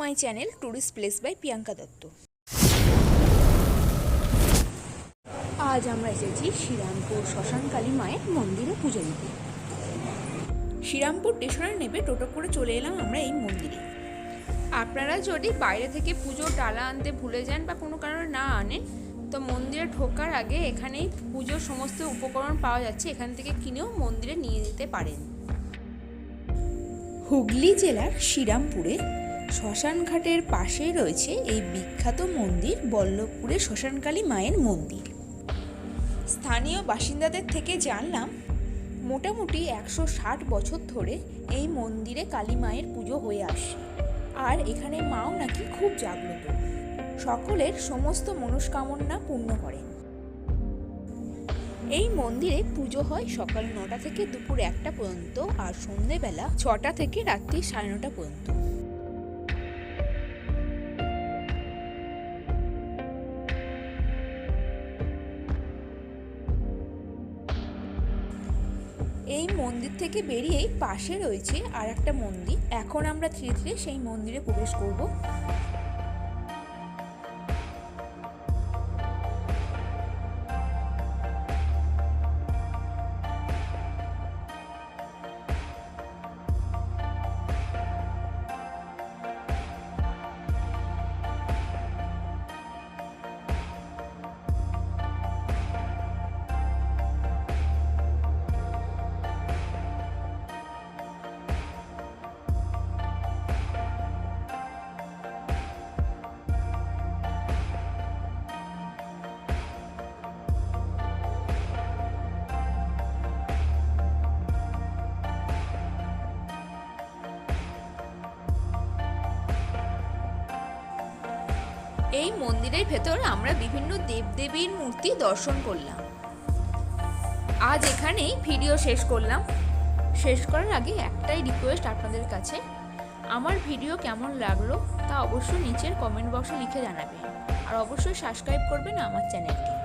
My channel tourist place by Priyanka Dutta. আজ আমরা এসেছি শ্রীরামপুর শ্মশানকালী মায়ের মন্দিরে পুজো দিতে শ্রীরামপুর স্টেশনে নেমে টোটো করে চলে এলাম আমরা এই মন্দিরে। আপনারা যদি বাইরে থেকে পুজোর ডালা আনতে ভুলে যান বা কোনো কারণে না আনেন, তো মন্দিরে ঢোকার আগে এখানেই পুজোর সমস্ত উপকরণ পাওয়া যাচ্ছে, এখান থেকে কিনেও মন্দিরে নিয়ে যেতে পারেন। হুগলি জেলার শ্রীরামপুরে শ্মশানঘাটের পাশেই রয়েছে এই বিখ্যাত মন্দির, বল্লভপুরে শ্মশানকালী মায়ের মন্দির। স্থানীয় বাসিন্দাদের থেকে জানলাম, মোটামুটি একশো ষাট বছর ধরে এই মন্দিরে কালী মায়ের পুজো হয়ে আসে আর এখানে মাও নাকি খুব জাগ্রত। সকলের সমস্ত মনস্কামনা পূর্ণ করেন। এই মন্দিরে পুজো হয় সকাল নটা থেকে দুপুর একটা পর্যন্ত আর সন্ধেবেলা ছটা থেকে রাত্রি সাড়ে নটা পর্যন্ত। এই মন্দির থেকে বেরিয়েই পাশে রয়েছে আর একটা মন্দির। এখন আমরা ধীরে ধীরে সেই মন্দিরে প্রবেশ করব। এই মন্দিরের ভেতর আমরা বিভিন্ন দেবদেবীর মূর্তি দর্শন করলাম। আজ এখানেই ভিডিও শেষ করলাম। শেষ করার আগে একটাই রিকোয়েস্ট আপনাদের কাছে। আমার ভিডিও কেমন লাগল তা অবশ্যই নিচের কমেন্ট বক্সে লিখে জানাবেন। আর অবশ্যই সাবস্ক্রাইব করবেন আমার চ্যানেলটি